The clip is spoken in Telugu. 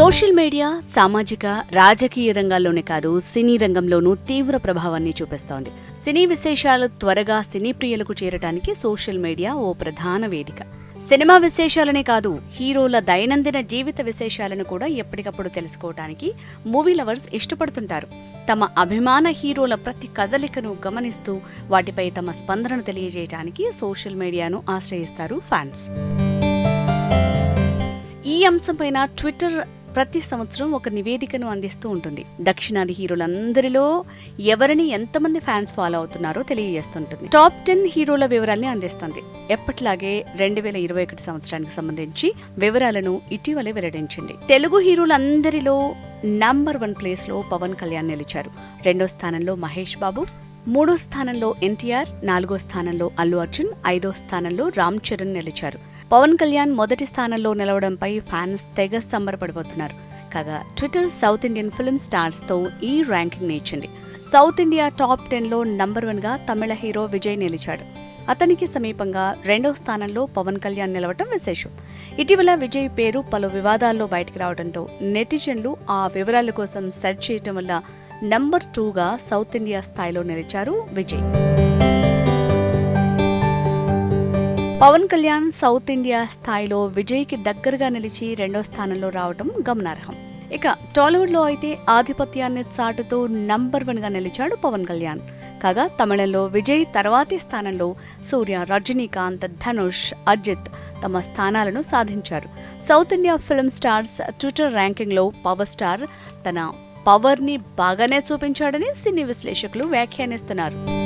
సోషల్ మీడియా సామాజిక రాజకీయ రంగాల్లోనే కాదు సినీ రంగంలోనూ తీవ్ర ప్రభావాన్ని చూపిస్తోంది. సినీ విశేషాలు త్వరగా సినీ ప్రియులకు చేరటానికి సోషల్ మీడియా ఓ ప్రధాన వేదిక. సినిమా విశేషాలనే కాదు హీరోల దైనందిన జీవిత విశేషాలను కూడా ఎప్పటికప్పుడు తెలుసుకోవటానికి మూవీ లవర్స్ ఇష్టపడుతుంటారు. తమ అభిమాన హీరోల ప్రతి కదలికను గమనిస్తూ వాటిపై తమ స్పందనను తెలియజేయటానికి సోషల్ మీడియాను ఆశ్రయిస్తారు ఫ్యాన్స్. ఈ అంశంపైన ట్విట్టర్ ప్రతి సంవత్సరం ఒక నివేదికను అందిస్తూ ఉంటుంది. దక్షిణాది హీరోలందరిలో ఎవరిని ఎంతమంది ఫ్యాన్స్ ఫాలో అవుతున్నారో తెలియజేస్తుంటుంది. టాప్ టెన్ హీరోల వివరాల్ని అందిస్తుంది. ఎప్పటిలాగే రెండు వేల ఇరవై ఒకటి సంవత్సరానికి సంబంధించి వివరాలను ఇటీవలే వెల్లడించింది. తెలుగు హీరోలందరిలో నంబర్ వన్ ప్లేస్లో పవన్ కళ్యాణ్ నిలిచారు. రెండో స్థానంలో మహేష్ బాబు మూడో స్థానంలో ఎన్టీఆర్ నాలుగో స్థానంలో అల్లు అర్జున్ ఐదో స్థానంలో రామ్ చరణ్ నిలిచారు. పవన్ కళ్యాణ్ మొదటి స్థానంలో నిలవడంపై ఫ్యాన్స్ తెగ సంబరపడిపోతున్నారు. కాగా ట్విట్టర్ సౌత్ ఇండియన్ ఫిల్మ్ స్టార్స్తో ఈ ర్యాంకింగ్ ఇచ్చింది సౌత్ ఇండియా టాప్ టెన్లో నంబర్ వన్గా తమిళ హీరో విజయ్ నిలిచాడు. అతనికి సమీపంగా రెండవ స్థానంలో పవన్ కళ్యాణ్ నిలవటం విశేషం. ఇటీవల విజయ్ పేరు పలు వివాదాల్లో బయటకు రావడంతో నెటిజన్లు ఆ వివరాల కోసం సెర్చ్ చేయటం వల్ల నంబర్ టూగా సౌత్ ఇండియా స్థాయిలో నిలిచారు విజయ్. పవన్ కళ్యాణ్ సౌత్ ఇండియా స్థాయిలో విజయ్కి దగ్గరగా నిలిచి రెండో స్థానంలో రావడం గమనార్హం. ఇక టాలీవుడ్లో అయితే ఆధిపత్యాన్ని చాటుతూ నంబర్ వన్గా నిలిచాడు పవన్ కళ్యాణ్. కాగా తమిళంలో విజయ్ తర్వాతి స్థానంలో సూర్య రజనీకాంత్ ధనుష్ అజిత్ తమ స్థానాలను సాధించారు. South India film stars Twitter ర్యాంకింగ్లో power star తన పవర్ని బాగానే చూపించాడని సినీ విశ్లేషకులు వ్యాఖ్యానిస్తున్నారు.